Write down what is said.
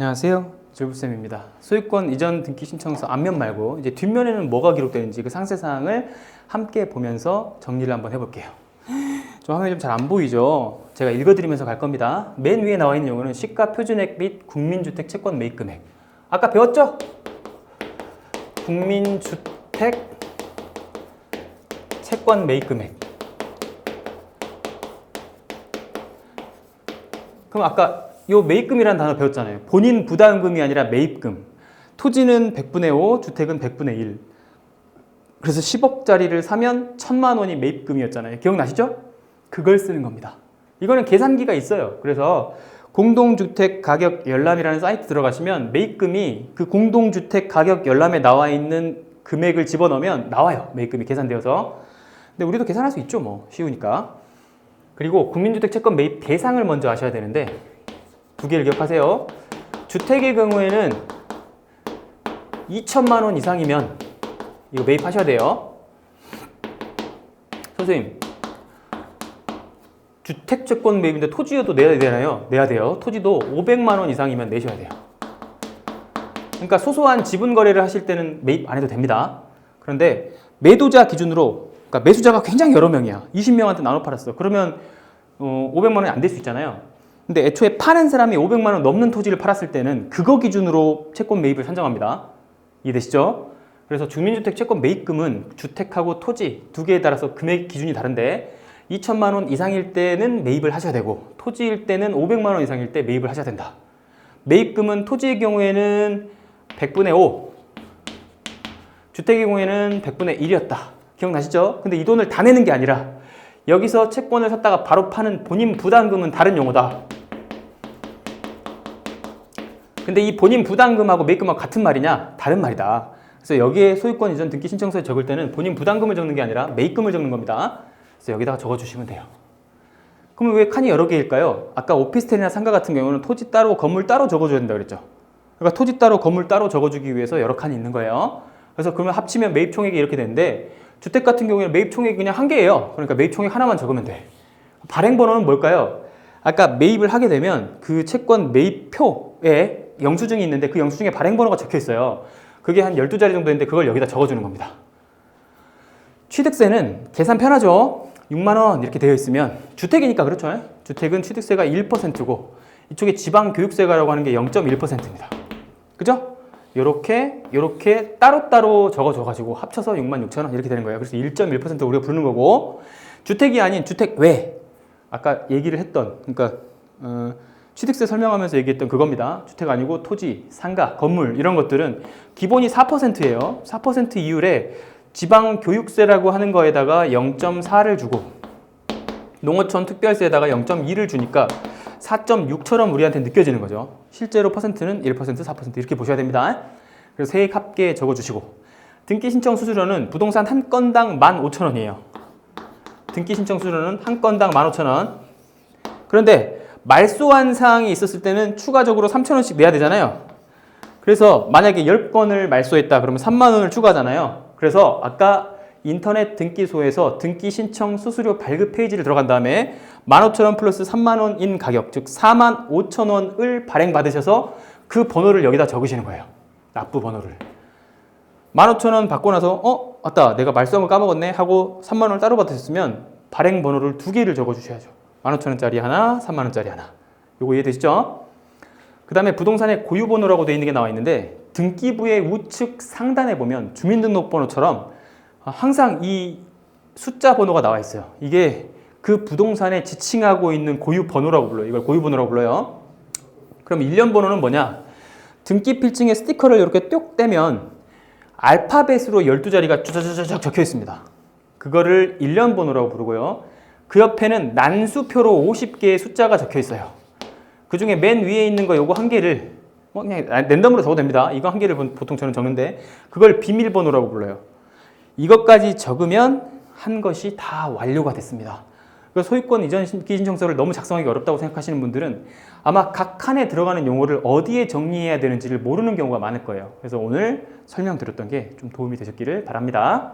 안녕하세요. 줄부쌤입니다. 소유권 이전 등기 신청서 앞면 말고 이제 뒷면에는 뭐가 기록되는지 그 상세 사항을 함께 보면서 정리를 한번 해볼게요. 좀 화면이 좀 잘 안 보이죠? 제가 읽어드리면서 갈 겁니다. 맨 위에 나와 있는 용어는 시가 표준액 및 국민주택 채권 매입 금액. 아까 배웠죠? 국민주택 채권 매입 금액. 그럼 아까 요 매입금이라는 단어 배웠잖아요. 본인 부담금이 아니라 매입금. 토지는 100분의 5, 주택은 100분의 1. 그래서 10억짜리를 사면 1000만 원이 매입금이었잖아요. 기억나시죠? 그걸 쓰는 겁니다. 이거는 계산기가 있어요. 그래서 공동주택 가격 열람이라는 사이트 들어가시면 매입금이 그 공동주택 가격 열람에 나와 있는 금액을 집어넣으면 나와요. 매입금이 계산되어서. 근데 우리도 계산할 수 있죠. 뭐 쉬우니까. 그리고 국민주택 채권 매입 대상을 먼저 아셔야 되는데 두 개를 기억하세요. 주택의 경우에는 2천만 원 이상이면 이거 매입하셔야 돼요. 선생님, 주택 채권 매입인데 토지여도 내야 되나요? 내야 돼요. 토지도 500만 원 이상이면 내셔야 돼요. 그러니까 소소한 지분 거래를 하실 때는 매입 안 해도 됩니다. 그런데 매도자 기준으로 그러니까 매수자가 굉장히 여러 명이야. 20명한테 나눠 팔았어. 그러면 어, 500만 원이 안 될 수 있잖아요. 근데 애초에 파는 사람이 500만 원 넘는 토지를 팔았을 때는 그거 기준으로 채권 매입을 산정합니다. 이해되시죠? 그래서 주민주택 채권 매입금은 주택하고 토지 두 개에 따라서 금액 기준이 다른데 2천만 원 이상일 때는 매입을 하셔야 되고 토지일 때는 500만 원 이상일 때 매입을 하셔야 된다. 매입금은 토지의 경우에는 100분의 5, 주택의 경우에는 100분의 1이었다. 기억나시죠? 근데 이 돈을 다 내는 게 아니라 여기서 채권을 샀다가 바로 파는 본인 부담금은 다른 용어다. 근데 이 본인 부담금하고 매입금하고 같은 말이냐? 다른 말이다. 그래서 여기에 소유권 이전 등기 신청서에 적을 때는 본인 부담금을 적는 게 아니라 매입금을 적는 겁니다. 그래서 여기다가 적어주시면 돼요. 그러면 왜 칸이 여러 개일까요? 아까 오피스텔이나 상가 같은 경우는 토지 따로 건물 따로 적어줘야 된다 그랬죠. 그러니까 토지 따로 건물 따로 적어주기 위해서 여러 칸이 있는 거예요. 그래서 그러면 합치면 매입 총액이 이렇게 되는데 주택 같은 경우에는 매입 총액이 그냥 한 개예요. 그러니까 매입 총액 하나만 적으면 돼. 발행 번호는 뭘까요? 아까 매입을 하게 되면 그 채권 매입표에 영수증이 있는데 그 영수증에 발행 번호가 적혀 있어요. 그게 한 12자리 정도 있는데 그걸 여기다 적어주는 겁니다. 취득세는 계산 편하죠. 6만 원 이렇게 되어 있으면 주택이니까 그렇죠. 주택은 취득세가 1%고 이쪽에 지방 교육세가라고 하는 게 0.1%입니다. 그죠? 요렇게 요렇게 따로따로 적어줘 가지고 합쳐서 6만 6천 원 이렇게 되는 거예요. 그래서 1.1% 우리가 부르는 거고 주택이 아닌 주택 외 아까 얘기를 했던 그러니까 어, 취득세 설명하면서 얘기했던 그겁니다. 주택 아니고 토지, 상가, 건물 이런 것들은 기본이 4%예요. 4% 이율에 지방 교육세라고 하는 거에다가 0.4를 주고 농어촌 특별세에다가 0.2를 주니까 4.6처럼 우리한테 느껴지는 거죠. 실제로 퍼센트는 1%, 4% 이렇게 보셔야 됩니다. 그래서 세액 합계 적어주시고 등기 신청 수수료는 부동산 한 건당 15,000원이에요. 등기 신청 수수료는 한 건당 15,000원. 그런데 말소한 사항이 있었을 때는 추가적으로 3,000원씩 내야 되잖아요. 그래서 만약에 10건을 말소했다 그러면 3만 원을 추가하잖아요. 그래서 아까 인터넷 등기소에서 등기 신청 수수료 발급 페이지를 들어간 다음에 15,000원 플러스 3만 원인 가격, 즉 4만 5천 원을 발행 받으셔서 그 번호를 여기다 적으시는 거예요. 납부 번호를. 15,000원 받고 나서 어? 맞다. 내가 말소한 거 까먹었네 하고 3만 원을 따로 받으셨으면 발행 번호를 두 개를 적어 주셔야죠. 15,000원짜리 하나, 3만 원짜리 하나. 요거 이해되시죠? 그 다음에 부동산의 고유 번호라고 되어 있는 게 나와 있는데 등기부의 우측 상단에 보면 주민등록번호처럼 항상 이 숫자 번호가 나와 있어요. 이게 그 부동산에 지칭하고 있는 고유 번호라고 불러요. 이걸 고유 번호라고 불러요. 그럼 일련 번호는 뭐냐? 등기 필증에 스티커를 이렇게 뚝 떼면 알파벳으로 12자리가 쭈쭈쭈쭈 적혀 있습니다. 그거를 일련 번호라고 부르고요. 그 옆에는 난수표로 50개의 숫자가 적혀 있어요. 그 중에 맨 위에 있는 거 요거 한 개를 뭐 그냥 랜덤으로 적어도 됩니다. 이거 한 개를 보통 저는 적는데 그걸 비밀번호라고 불러요. 이것까지 적으면 한 것이 다 완료가 됐습니다. 그 소유권 이전 기신청서를 너무 작성하기 어렵다고 생각하시는 분들은 아마 각 칸에 들어가는 용어를 어디에 정리해야 되는지를 모르는 경우가 많을 거예요. 그래서 오늘 설명드렸던 게 좀 도움이 되셨기를 바랍니다.